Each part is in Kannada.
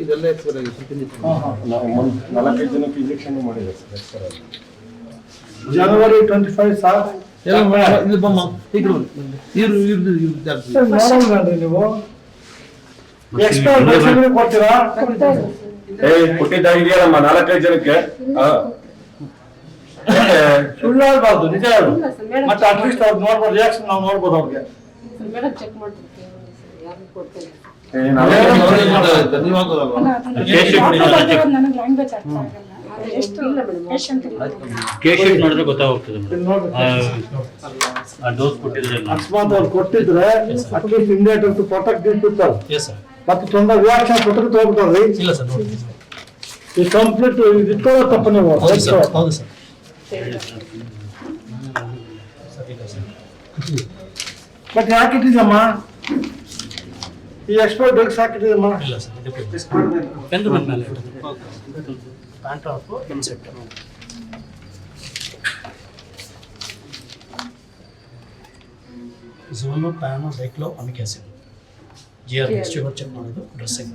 ಇದೆಲ್ಲ ಎಕ್ಸ್ಪೈರ್ ನಾಲ್ಕೈದು ಜನಕ್ಕೆ ಇಂಜೆಕ್ಷನ್ ಮಾಡಿದೆ sir expire January twenty five sir ಎಲ್ಲ ಇದು ಬಮ್ಮ ನೋಡಲ್ರಿ ನೀವು ಎಕ್ಸ್ಟ್ರಾ ಕೊಡ್ತೀರಾ? ಏ ಕೊಟ್ಟಿದ್ದಾಗಿದೆಯಲ್ಲಮ್ಮ ನಾಲ್ಕೈದು ಜನಕ್ಕೆ. ಸುಳ್ಳು ಹೇಳ್ಬಾರ್ದು ನಿಜ ಹೇಳು. ಮತ್ತೆ ಅಟ್ಲೀಸ್ಟ್ ಅವ್ರು ನೋಡ್ಬೋದು ರಿಯಾಕ್ಷನ್ ನಾವು ನೋಡ್ಬೋದು ಅವ್ರಿಗೆ. ಚೆಕ್ ಮಾಡ್ತಿರ್ತೀವಿ ನೋಡಿದ್ರೆ ಗೊತ್ತಾಗ್ತದೆ ಕೊಟ್ಟಿದ್ರೆ ಕೊಟ್ಟಿದ್ರೆ ಅಟ್ಲೀಸ್ಟ್ ಇಂಡಿಯಾ ಟು ಪ್ರೊಟೆಕ್ಟ್ ಮತ್ತೆ ತೊಂದರೆ ರಿಯಾಕ್ಷನ್ ಕೊಟ್ಟರೆ ಇಲ್ಲ ಸರ್ ಈ ಕಂಪ್ಲೀಟ್ ಇಟ್ಕೊಳ್ಳೋ ತಪ್ಪ ನೀವು ಹೌದು ಸರ್ ಬಟ್ ಯಾಕೆ ಇಟ್ಟಿದ್ದಮ್ಮ ಈ ಎಕ್ಸ್ಪರ್ಟ್ ಡ್ರಗ್ಸ್ ಹಾಕಿಟ್ಟಿದ್ದಮ್ಮ ಇಲ್ಲ ಸರ್ ಇದಕ್ಕೆ ಪೆನ್ ಮೇಲೆ ಪ್ಯಾಂಟ್ ಹಾಕು inset zone pan ಡೈಕ್ಲೋ ಅಮಿಕ್ acid G R S sugar check ಮಾಡೋದು ಡ್ರೆಸ್ಸಿಂಗ್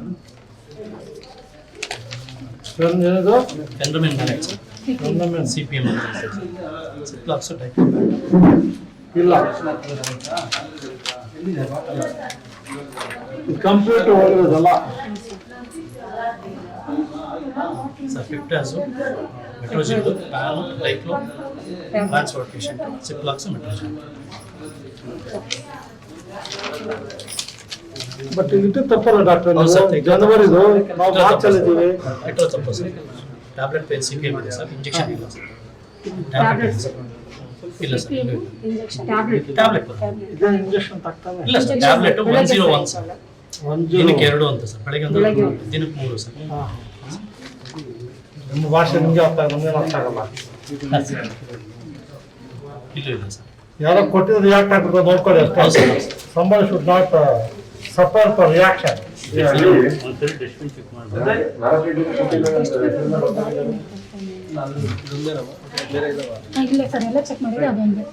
ಏನದು ಪೆಂಡ್ರಮಿನ್ ಮೇಲೆ Pendramin. C P M Ciplox ಡೈಕ್ಲೋ ಇಲ್ಲ ಇದು ಕಂಪ್ಲೀಟ್ ಹೋಗಿರೋದಲ್ಲ ಸರ್ ಫಿಫ್ಟಾಸು ಮೆಟ್ರೋಜಿನ್ ಪ್ಯಾನು ಡೈಕ್ಲೋ ಟ್ರಾನ್ಸ್ಪೋರ್ಟ್ ಪೇಷಂಟ್ ಸಿಪ್ಲಾಕ್ಸು ಮೆಟ್ರೋಜಿನ್ ಬಟ್ ಇದು ತಪ್ಪಲ್ಲ ಡಾಕ್ಟರ್ ಹೌದು ಸರ್, ಜನವರಿದು ನಾವು ಮಾರ್ಚ್ ಅಲ್ಲಿ ಇದ್ದೀವಿ ಮೆಟ್ರೋ ತಪ್ಪು sir tablet pain C P M ಇದೆ ಸರ್ ಇಂಜೆಕ್ಷನ್ ಇಲ್ಲ ಸರ್ ಟ್ಯಾಬ್ಲೆಟ್ ಇದೆ ಸರ್ ಇಲ್ಲ ಸರ್ ಇಲ್ಲ ಇಂಜೆಕ್ಷನ್ ಟ್ಯಾಬ್ಲೆಟ್ ಟ್ಯಾಬ್ಲೆಟ್ ಇದೇ ಇಂಜೆಕ್ಷನ್ ತಗ್ತಾನೆ ಇಲ್ಲ sir tablet one zero one sir ಒಂದು ದಿನಕ್ಕೆ ಎರಡು ಅಂತ ಸರ್. ಬೆಳಗ್ಗೆ ಒಂದು ದಿನಕ್ಕೆ ಮೂರು ಸರ್. ನಿಮ್ಮ ಭಾಷೆ ನಿಮಗೆ ಅರ್ಥ ನಮಗೆ ಅರ್ಥ ಆಗಲ್ಲ? ಇಲ್ಲ ಇಲ್ಲ ಸರ್. ಯಾರೋ ಕೊಟ್ಟಿದ್ದು ರಿಯಾಕ್ಟ್ ಆಗ್ತದೆ ನೋಡ್ಕೊಳ್ಳಿ ಅಷ್ಟೇ. ಸಂಬಳ should not suffer for reaction ಒಂದ್ಸರಿ ಡಸ್ಟ್ಬಿನ್ ಚೆಕ್. ಇಲ್ಲ ಸರ್ ಎಲ್ಲ ಚೆಕ್ ಮಾಡಿದ್ರೆ ಅದೊಂದು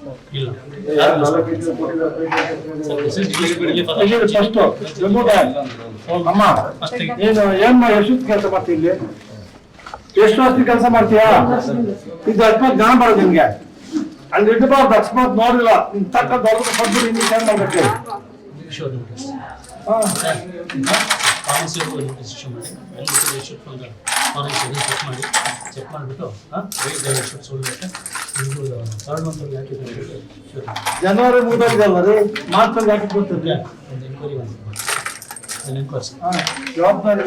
ನೀನು ಏನ್ ಎಷ್ಟು ಕೆಲಸ ಮಾಡ್ತೀವಿ ಇಲ್ಲಿ? ಎಷ್ಟು ಕೆಲಸ ಮಾಡ್ತೀಯಾ? ಇದು ಅಕಸ್ಮಾತ್ ಜ್ಞಾನ ಬರೋದು ನಿಮ್ಗೆ. ಅಲ್ಲಿ ಇಡಬಾರ್ದು ಅಕಸ್ಮಾತ್ ನೋಡಿಲ್ಲ. ನಿನ್ ತಕ್ಕ ದೊಡ್ಡ ಕೊಟ್ಟು ಇನ್ನು ಮಾಡ್ಬೇಕು? ಫಾರ್ಮಸಿ ನೋಟಿಸ್ ಇಶ್ಯೂ ಮಾಡಿ ಚೆಕ್ ಮಾಡಿ ಚೆಕ್ ಮಾಡಿಬಿಟ್ಟು ಇಶ್ಯೂ ಸೋಲ್ಬಿಟ್ಟು ನಿಮ್ದು ಥರ್ಡ್ ಯಾಕೆ ಜನವರಿ ಮುಗಿದಲ್ಲ ರೀ ಮಾರ್ಚ್ ಅಲ್ಲಿ ಯಾಕೆ ಕೊಡ್ತಿದ್ರೆ? ಒಂದು ಎಂಕ್ವೈರಿ ಒಂದು ಒಂದು ಎಂಕ್ವೈರಿ ಹಾ, ಜವಾಬ್ದಾರಿ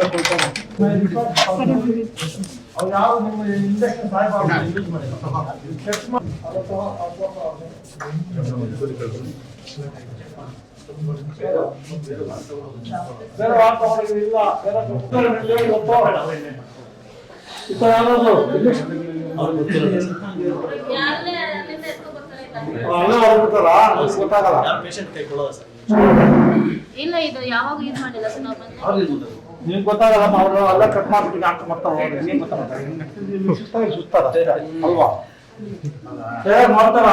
ಅವ್ರು ನಿಮ್ಮ ಇಂಜೆಕ್ಷನ್ ಸಾಯ್ಬಾರ್ದು ಚೆಕ್ ಮಾಡಿ ಬೇರೆ ವಾತಾವರಣ ಇಲ್ಲ ಬೇರೆ ಇಲ್ಲ, ಯಾರಾದ್ರು ಅಲ್ಲೇ ಹೊರಬಿಡ್ತಾರಾ ಗೊತ್ತಾಗಲ್ಲ. ಇದು ಯಾವಾಗ ಯೂಸ್ ಮಾಡಿಲ್ಲ ಸರ್ ನಿಮ್ಗೆ ಗೊತ್ತಾಗಲ್ಲ ಅವರು ಅಲ್ಲ ಕಟ್ ಮಾಡ್ಬಿಟ್ಟು ಹಾಕಿ ಸುಸ್ತಾರ ಅಷ್ಟೇ, ಅಲ್ವಾ? ಮಾಡ್ತಾರ?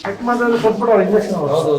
ಚೆಕ್ ಮಾಡಿದ್ರೆ ಕೊಟ್ಬಿಡೋ ಇಂಜೆಕ್ಷನ್ ಹೌದು.